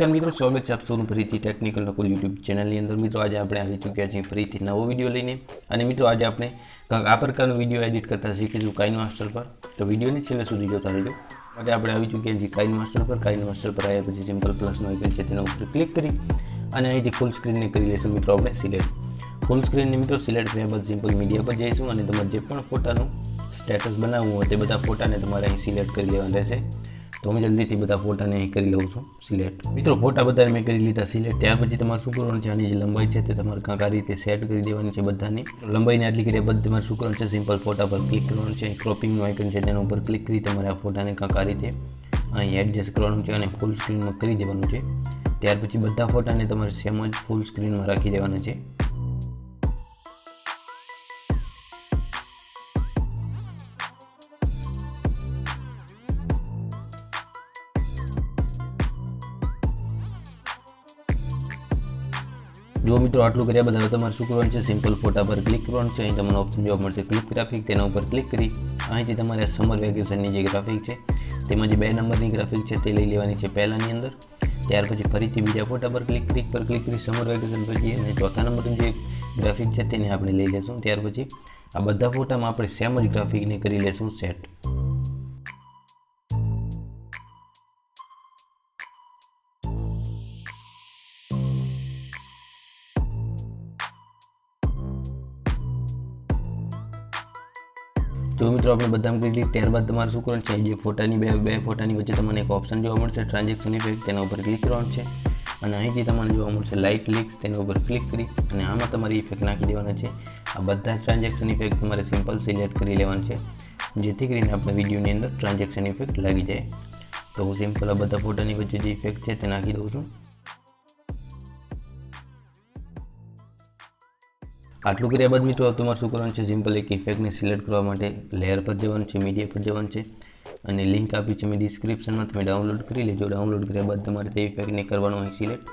નમસ્કાર મિત્રો, સ્વાગત છે આપ સૌનું ફરીથી ટેકનિકલ નકુલ યુટ્યુબ ચેનલની અંદર. મિત્રો, આજે આપણે આવી ચૂક્યા છીએ ફરીથી નવો વીડિયો લઈને. અને મિત્રો, આજે આપણે કંઈક આ પ્રકારનો વીડિયો એડિટ કરતા શીખીશું કાઇન માસ્ટર પર. તો વિડીયોને છેલ્લે સુધી જોતા રહેજો. માટે આપણે આવી ચૂક્યા છીએ કાઇન માસ્ટર પર. કાઇન માસ્ટર પર આવ્યા પછી સિમ્પલ પ્લસનો આઇકન છે તેના ઉપર ક્લિક કરી અને અહીંથી ફૂલ સ્ક્રીનને કરી લેશું. મિત્રો, આપણે સિલેક્ટ ફૂલ સ્ક્રીનને મિત્રો સિલેક્ટ થયા બાદ સિમ્પલ મીડિયા પર જઈશું અને તમારે જે પણ ફોટાનું સ્ટેટસ બનાવવું હોય તે બધા ફોટાને તમારે અહીં સિલેક્ટ કરી લેવાનું રહેશે. તો હું જલ્દીથી બધા ફોટાને કરી લઉં છું, સિલેક્ટ. મિત્રો, ફોટા બધા મેં કરી લીધા, સિલેક્ટ. ત્યાર પછી તમારે શું કરવાનું છે? આની જે લંબાઈ છે તે તમારે કાંક આ રીતે સેટ કરી દેવાની છે બધાની. લંબાઈને આટલી કર્યા બધા તમારે શું કરવાનું છે? સિમ્પલ ફોટા પર ક્લિક કરવાનું છે. ક્રોપિંગનું આઇકન છે તેના ઉપર ક્લિક કરી તમારે આ ફોટાને કાંક આ રીતે અહીં એડજસ્ટ કરવાનું છે અને ફૂલ સ્ક્રીનમાં કરી દેવાનું છે. ત્યાર પછી બધા ફોટાને તમારે સેમ જ ફૂલ સ્ક્રીનમાં રાખી દેવાના છે. જો મિત્રો, આટલું કર્યા બધા તમારે શું કરવાનું છે? સિમ્પલ ફોટા પર ક્લિક કરવાનું છે. અહીં તમને ઓપ્શન જોવા મળશે ક્લિક ગ્રાફિક તેના ઉપર ક્લિક કરી અહીંથી તમારે સમર વેકેશનની જે ગ્રાફિક છે, તેમાં જે બે નંબરની ગ્રાફિક છે તે લઈ લેવાની છે પહેલાંની અંદર. ત્યાર પછી ફરીથી બીજા ફોટા પર ક્લિક ક્લિક પર ક્લિક કરી સમર વેકેશન પછી અને ચોથા નંબરની જે ગ્રાફિક છે તેને આપણે લઈ લેશું. ત્યાર પછી આ બધા ફોટામાં આપણે સેમ જ ગ્રાફિકને કરી લેશું સેટ તો મિત્રો આપણે બધામાં કરી લીધી ત્યારબાદ તમારે શું કરવાનું છે? જે ફોટાની બે બે ફોટાની વચ્ચે તમને એક ઓપ્શન જોવા મળશે ટ્રાન્ઝેક્શન ઇફેક્ટ તેના ઉપર ક્લિક કરવાનું છે. અને અહીંથી તમને જોવા મળશે લાઇટ લિક્સ તેના ઉપર ક્લિક કરી અને આમાં તમારે ઇફેક્ટ નાખી દેવાના છે. આ બધા ટ્રાન્ઝેક્શન ઇફેક્ટ તમારે સિમ્પલ સિલેક્ટ કરી લેવાનું છે, જેથી કરીને આપણે વિડીયોની અંદર ટ્રાન્ઝેક્શન ઇફેક્ટ લાગી જાય. તો હું સિમ્પલ આ બધા ફોટાની વચ્ચે જે ઇફેક્ટ છે તે નાખી દઉં છું. આટલું કર્યા બાદ મિત્રો તમારે શું કરવાનું છે? સિમ્પલ એક ઇફેક્ટને સિલેક્ટ કરવા માટે લેયર પર જવાનું છે મીડિયા પર જવાનું છે. અને લિંક આપી છે મેં ડિસ્ક્રિપ્શનમાં તમે ડાઉનલોડ કરી લેજો. ડાઉનલોડ કર્યા બાદ તમારે તે ઇફેક્ટને કરવાનું હોય સિલેક્ટ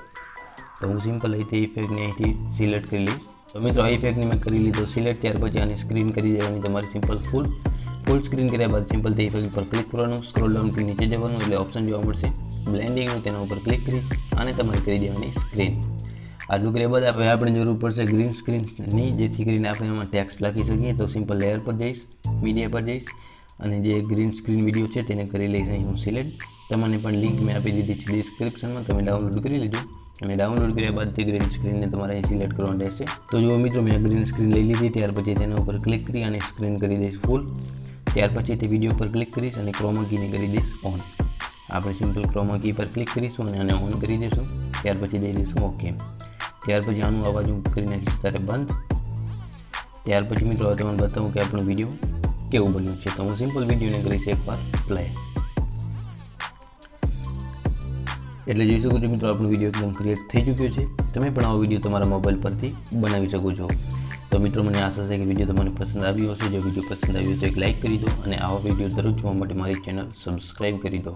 તો હું સિમ્પલ અહીં તે ઇફેક્ટને અહીંથી સિલેક્ટ કરી લઈશ. તો મિત્રો, આ ઇફેક્ટને મેં કરી લીધો સિલેક્ટ ત્યાર પછી આને સ્ક્રીન કરી દેવાની તમારે સિમ્પલ ફૂલ ફૂલ સ્ક્રીન કર્યા બાદ સિમ્પલ તે ઇફેક્ટ પર ક્લિક કરવાનું. સ્ક્રોલ ડાઉન નીચે જવાનું, એટલે ઓપ્શન જોવા મળશે. બ્લેન્ડિંગનું તેના ઉપર ક્લિક કરી અને તમારે કરી દેવાની સ્ક્રીન આટલું કર્યા બાદ હવે આપણે જરૂર પડશે ગ્રીન સ્ક્રીનની જેથી કરીને આપણે એમાં ટેક્સ્ટ લખી શકીએ. તો સિમ્પલ લેયર પર જઈશ મીડિયા પર જઈશ. અને જે ગ્રીન સ્ક્રીન વીડિયો છે તેને કરી લઈશ અહીં હું સિલેક્ટ તમને પણ લિંક મેં આપી દીધી છે ડિસ્ક્રિપ્શનમાં તમે ડાઉનલોડ કરી લેજો. અને ડાઉનલોડ કર્યા બાદ તે ગ્રીન સ્ક્રીનને તમારે અહીં સિલેક્ટ કરવાનું રહેશે. તો જો મિત્રો, મેં ગ્રીન સ્ક્રીન લઈ લીધી, ત્યાર પછી તેના ઉપર ક્લિક કરી અને સ્ક્રીન કરી દઈશ ફૂલ ત્યાર પછી તે વીડિયો પર ક્લિક કરીશ અને ક્રોમાકીને કરી દઈશ ઓન આપણે સિમ્પલ ક્રોમાકી પર ક્લિક કરીશું અને આને ઓન કરી દઈશું. ત્યાર પછી દઈ દઈશું ઓકે ત્યાર પછી આનું અવાજ હું કરી નાખીશ ત્યારે બંધ. ત્યાર પછી મિત્રો તમને બતાવું કે આપણો વીડિયો કેવું બન્યું છે. તો હું સિમ્પલ વિડીયોને કરીશ એકવાર પ્લે એટલે જોઈ શકો છો મિત્રો, આપણો વીડિયો એકદમ ક્રિએટ થઈ ચૂક્યો છે. તમે પણ આવો વીડિયો તમારા મોબાઈલ પરથી બનાવી શકો છો. તો મિત્રો, મને આશા છે કે વીડિયો તમને પસંદ આવ્યો હશે. જો વીડિયો પસંદ આવ્યો તો એક લાઇક કરી દો અને આવા વીડિયો દરરોજ જોવા માટે મારી ચેનલ સબસ્ક્રાઈબ કરી દો.